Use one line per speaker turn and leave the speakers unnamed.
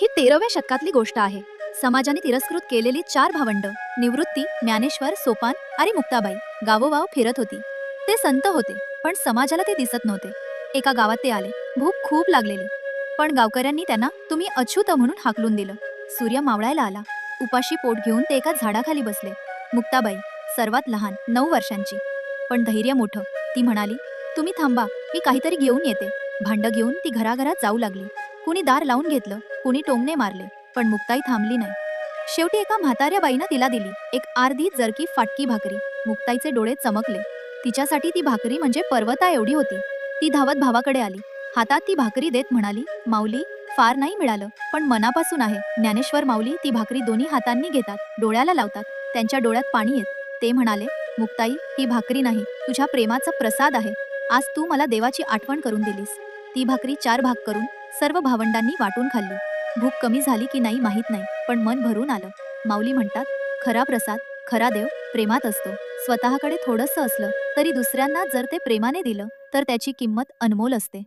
ही तेराव्या शतकातली गोष्ट आहे. समाजाने तिरस्कृत केलेली चार भावंड निवृत्ती ज्ञानेश्वर सोपान आणि मुक्ताबाई गावोगाव फिरत होती. ते संत होते पण समाजाला ते दिसत नव्हते. एका गावात ते आले भूक खूप लागलेली. पण गावकऱ्यांनी त्यांना तुम्ही अछूत म्हणून हाकलून दिलं. सूर्य मावळायला आला. उपाशी पोट घेऊन ते एका झाडाखाली बसले. मुक्ताबाई सर्वात लहान नऊ वर्षांची. पण धैर्य मोठं. ती म्हणाली तुम्ही थांबा मी काहीतरी घेऊन येते. भांड घेऊन ती घराघरात जाऊ लागली. कुणी दार लावून घेतलं कुणी टोमणे मारले पण मुक्ताई थांबली नाही. शेवटी एका म्हाताऱ्या बाईनं तिला दिली एक अर्धी जरकी फाटकी भाकरी. मुक्ताईचे डोळे चमकले. तिच्यासाठी ती भाकरी म्हणजे पर्वता एवढी होती. ती धावत भावाकडे आली. हातात ती भाकरी देत म्हणाली माऊली फार नाही मिळालं पण मनापासून आहे. ज्ञानेश्वर माऊली ती भाकरी दोन्ही हातांनी घेतात डोळ्याला लावतात त्यांच्या डोळ्यात पाणी येत. ते म्हणाले मुक्ताई ही भाकरी नाही तुझ्या प्रेमाचा प्रसाद आहे. आज तू मला देवाची आठवण करून दिलीस. ती भाकरी चार भाग करून सर्व भावंडांनी वाटून खाल्ली. भूक कमी झाली की नाही माहीत नाही पण मन भरून आलं. माऊली म्हणतात खरा प्रसाद खरा देव प्रेमात असतो. स्वतःकडे थोडंसं असलं तरी दुसऱ्यांना जर ते प्रेमाने दिलं तर त्याची किंमत अनमोल असते.